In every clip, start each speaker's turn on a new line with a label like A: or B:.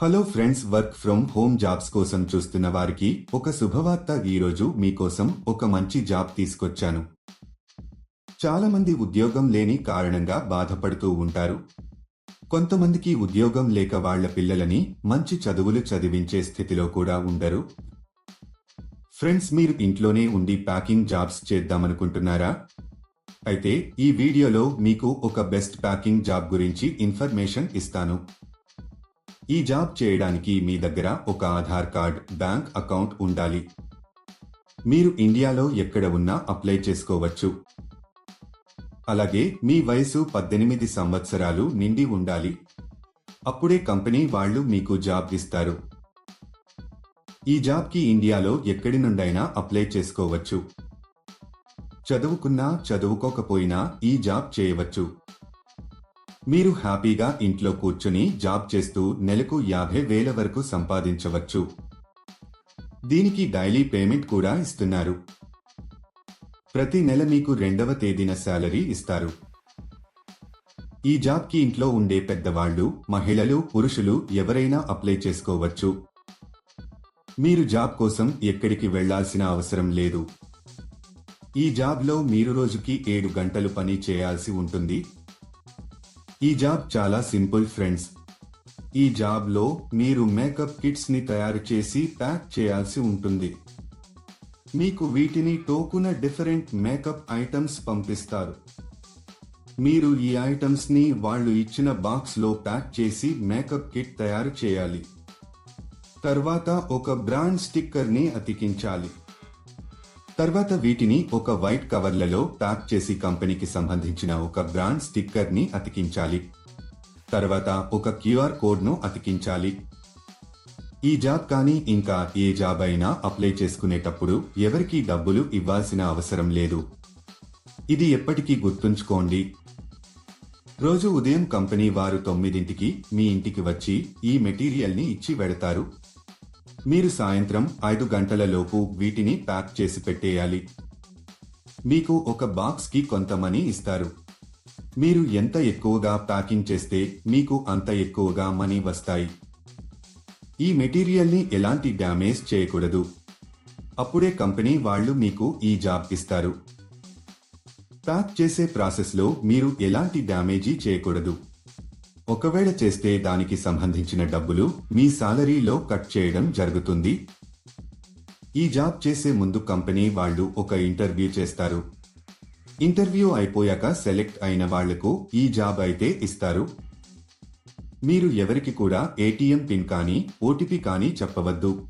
A: Hello friends work from home jobs కోసం చూస్తున్న వారికి ఒక శుభవార్త ఈరోజు మీకోసం ఒక మంచి జాబ్ తీసుకొచ్చాను. చాలా మంది ఉద్యోగం లేని కారణంగా బాధపడుతూ ఉంటారు. కొంతమందికి ఉద్యోగం లేక వాళ్ళ పిల్లలని మంచి చదువులు చదివించే స్థితిలో కూడా ఉండరు. ఫ్రెండ్స్ మీరు ఇంట్లోనే ఉండి ప్యాకింగ్ జాబ్స్ చేద్దామనుకుంటున్నారా? అయితే ఈ వీడియోలో మీకు ఒక బెస్ట్ ప్యాకింగ్ జాబ్ గురించి ఇన్ఫర్మేషన్ ఇస్తాను. ఈ జాబ్ చేయడానికి మీ దగ్గర ఒక ఆధార్ కార్డ్ బ్యాంక్ అకౌంట్ ఉండాలి. మీరు ఇండియాలో ఎక్కడ ఉన్నా అప్లై చేసుకోవచ్చు. అలాగే మీ వయసు పద్దెనిమిది సంవత్సరాలు నిండి ఉండాలి. అప్పుడే కంపెనీ వాళ్ళు మీకు జాబ్ ఇస్తారు. ఈ జాబ్కి ఇండియాలో ఎక్కడి నుండైనా అప్లై చేసుకోవచ్చు. చదువుకున్నా చదువుకోకపోయినా ఈ జాబ్ చేయవచ్చు. మీరు హ్యాపీగా ఇంట్లో కూర్చుని జాబ్ చేస్తూ నెలకు యాభై వేల వరకు సంపాదించవచ్చు. దీనికి డైలీ పేమెంట్ కూడా ఇస్తున్నారు. ప్రతి నెల మీకు రెండవ తేదీన శాలరీ ఇస్తారు. ఈ జాబ్కి ఇంట్లో ఉండే పెద్దవాళ్ళు మహిళలు పురుషులు ఎవరైనా అప్లై చేసుకోవచ్చు. మీరు జాబ్ కోసం ఎక్కడికి వెళ్ళాల్సిన అవసరం లేదు. ఈ జాబ్లో మీరు రోజుకి ఏడు గంటలు పని చేయాల్సి ఉంటుంది. ఈ జాబ్ చాలా సింపుల్ ఫ్రెండ్స్. ఈ జాబ్లో మీరు మేకప్ కిట్స్ని తయారు చేసి ప్యాక్ చేయాల్సి ఉంటుంది. మీకు వీటిని టోకున డిఫరెంట్ మేకప్ ఐటమ్స్ పంపిస్తారు. మీరు ఈ ఐటమ్స్ని వాళ్ళు ఇచ్చిన బాక్స్లో ప్యాక్ చేసి మేకప్ కిట్ తయారు చేయాలి. తర్వాత ఒక బ్రాండ్ స్టిక్కర్ని అతికించాలి. తర్వాత వీటిని ఒక వైట్ కవర్లలో ప్యాక్ చేసి కంపెనీకి సంబంధించిన ఒక బ్రాండ్ స్టిక్కర్ని అతికించాలి. తర్వాత ఒక క్యూఆర్ కోడ్ను అతికించాలి. ఈ జాబ్ కానీ ఇంకా ఏ జాబ్ అయినా అప్లై చేసుకునేటప్పుడు ఎవరికీ డబ్బులు ఇవ్వాల్సిన అవసరం లేదు. ఇది ఎప్పటికీ గుర్తుంచుకోండి. రోజు ఉదయం కంపెనీ వారు తొమ్మిదింటికి మీ ఇంటికి వచ్చి ఈ మెటీరియల్ని ఇచ్చి వెడతారు మీరు సాయంత్రం ఐదు గంటలలోపు వీటిని ప్యాక్ చేసి పెట్టేయాలి. మీకు ఒక బాక్స్కి కొంత మనీ ఇస్తారు. మీరు ఎంత ఎక్కువగా ప్యాకింగ్ చేస్తే మీకు అంత ఎక్కువగా మనీ వస్తాయి. ఈ మెటీరియల్ని ఎలాంటి డ్యామేజ్ చేయకూడదు. అప్పుడే కంపెనీ వాళ్ళు మీకు ఈ జాబ్ ఇస్తారు. ప్యాక్ చేసే ప్రాసెస్లో మీరు ఎలాంటి డ్యామేజీ చేయకూడదు. ఒకవేళ చేస్తే దానికి సంబంధించిన డబ్బులు మీ సాలరీలో కట్ చేయడం జరుగుతుంది. ఈ జాబ్ చేసే ముందు కంపెనీ వాళ్ళు ఒక ఇంటర్వ్యూ చేస్తారు. ఇంటర్వ్యూ అయిపోయాక సెలెక్ట్ అయిన వాళ్ళకు ఈ జాబ్ అయితే ఇస్తారు. మీరు ఎవరికి కూడా ఏటీఎం పిన్ కానీ ఓటీపీ కానీ చెప్పవద్దు.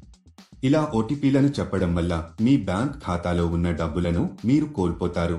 A: ఇలా ఓటీపీలను చెప్పడం వల్ల మీ బ్యాంక్ ఖాతాలో ఉన్న డబ్బులను మీరు కోల్పోతారు.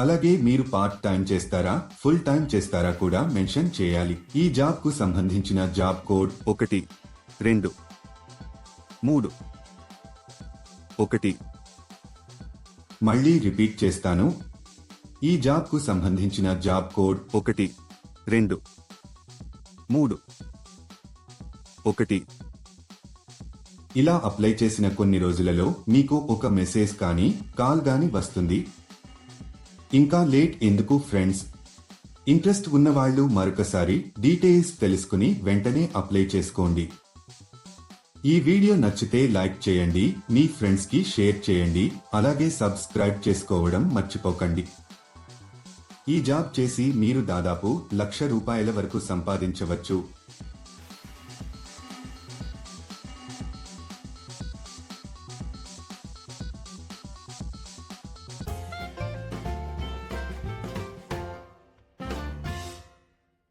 A: అలాగే మీరు పార్ట్ టైం చేస్తారా ఫుల్ టైం చేస్తారా కూడా మెన్షన్ చేయాలి. ఈ జాబ్కు సంబంధించిన జాబ్ కోడ్ ఒకటి రెండు మూడు ఒకటి. మళ్ళీ రిపీట్ చేస్తాను. ఈ జాబ్కు సంబంధించిన జాబ్ కోడ్ ఒకటి రెండు మూడు ఒకటి. ఇలా అప్లై చేసిన కొన్ని రోజులలో మీకు ఒక మెసేజ్ కానీ కాల్ గాని వస్తుంది. ఇంకా లేట్ ఎందుకు ఫ్రెండ్స్? ఇంట్రెస్ట్ ఉన్నవాళ్ళు మరొకసారి డీటెయిల్స్ తెలుసుకుని వెంటనే అప్లై చేసుకోండి. ఈ వీడియో నచ్చితే లైక్ చేయండి మీ ఫ్రెండ్స్కి షేర్ చేయండి అలాగే సబ్స్క్రైబ్ చేసుకోవడం మర్చిపోకండి. ఈ జాబ్ చేసి మీరు దాదాపు లక్ష రూపాయల వరకు సంపాదించవచ్చు.